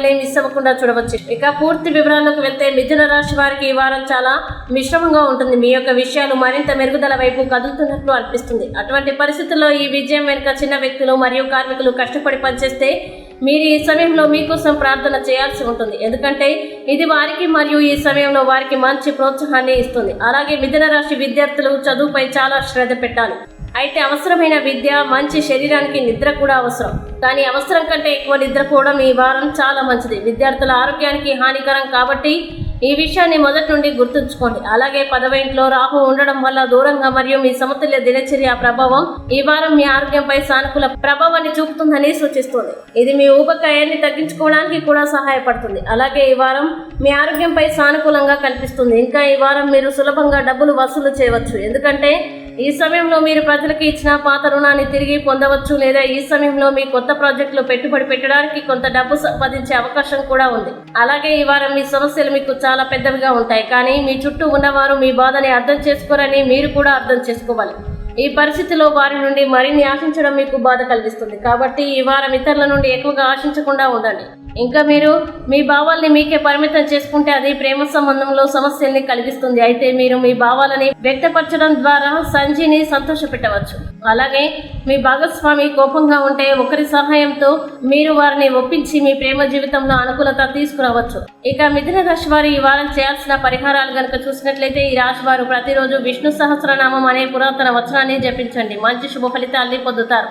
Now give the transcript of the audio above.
వీడియోని మిస్ అవ్వకుండా చూడవచ్చు. ఇక పూర్తి వివరాలకు వెళ్తే మిథున రాశి వారికి ఈ వారం చాలా మిశ్రమంగా ఉంటుంది. మీ యొక్క విషయాలు మరింత మెరుగుదల వైపు కదులుతున్నట్లు అనిపిస్తుంది. అటువంటి పరిస్థితుల్లో ఈ విజయం వెనుక చిన్న వ్యక్తులు మరియు కార్మికులు కష్టపడి పనిచేస్తే మీరు ఈ సమయంలో మీకోసం ప్రార్థన చేయాల్సి ఉంటుంది. ఎందుకంటే ఇది వారికి మరియు ఈ సమయంలో వారికి మంచి ప్రోత్సాహాన్ని ఇస్తుంది. అలాగే మిథున రాశి విద్యార్థులు చదువుపై చాలా శ్రద్ధ పెట్టాలి. అయితే అవసరమైన విద్య మంచి శరీరానికి నిద్ర కూడా అవసరం. కానీ అవసరం కంటే ఎక్కువ నిద్రపోవడం ఈ వారం చాలా మంచిది. విద్యార్థుల ఆరోగ్యానికి హానికరం కాబట్టి ఈ విషయాన్ని మొదటి నుండి గుర్తుంచుకోండి. అలాగే పదవ ఇంట్లో రాహు ఉండడం వల్ల దూరంగా మరియు మీ సమతుల్య దినచర్య ప్రభావం ఈ వారం మీ ఆరోగ్యంపై సానుకూల ప్రభావాన్ని చూపుతుందని సూచిస్తుంది. ఇది మీ ఊబకాయాన్ని తగ్గించుకోవడానికి కూడా సహాయపడుతుంది. అలాగే ఈ వారం మీ ఆరోగ్యంపై సానుకూలంగా కల్పిస్తుంది ఇంకా ఈ వారం మీరు సులభంగా డబ్బులు వసూలు చేయవచ్చు. ఎందుకంటే ఈ సమయంలో మీరు ప్రజలకు ఇచ్చిన పాత రుణాన్ని తిరిగి పొందవచ్చు లేదా ఈ సమయంలో మీ కొత్త ప్రాజెక్టులో పెట్టుబడి పెట్టడానికి కొంత డబ్బు సంపాదించే అవకాశం కూడా ఉంది. అలాగే ఈ వారం మీ సమస్యలు మీకు చాలా పెద్దవిగా ఉంటాయి. కానీ మీ చుట్టూ ఉన్నవారు మీ బాధని అర్థం చేసుకోరని మీరు కూడా అర్థం చేసుకోవాలి. ఈ పరిస్థితిలో వారి నుండి మరిన్ని ఆశించడం మీకు బాధ కలిగిస్తుంది. కాబట్టి ఈ వారం ఇతరుల నుండి ఎక్కువగా ఆశించకుండా ఉండండి. ఇంకా మీరు మీ భావాల్ని మీకే పరిమితం చేసుకుంటే అది ప్రేమ సంబంధంలో సమస్యల్ని కలిగిస్తుంది. అయితే మీరు మీ భావాలని వ్యక్తపరచడం ద్వారా సంజీని సంతోషపెట్టవచ్చు. అలాగే మీ భాగస్వామి కోపంగా ఉంటే ఒకరి సహాయంతో మీరు వారిని ఒప్పించి మీ ప్రేమ జీవితంలో అనుకూలత తీసుకురావచ్చు. ఇక మిథున రాశి వారు ఈ వారం చేయాల్సిన పరిహారాలు గనుక చూసినట్లయితే ఈ రాశి వారు ప్రతిరోజు విష్ణు సహస్రనామం అనే పురాతన అని జపించండి మంచి శుభ ఫలితాల్ని పొందుతారు.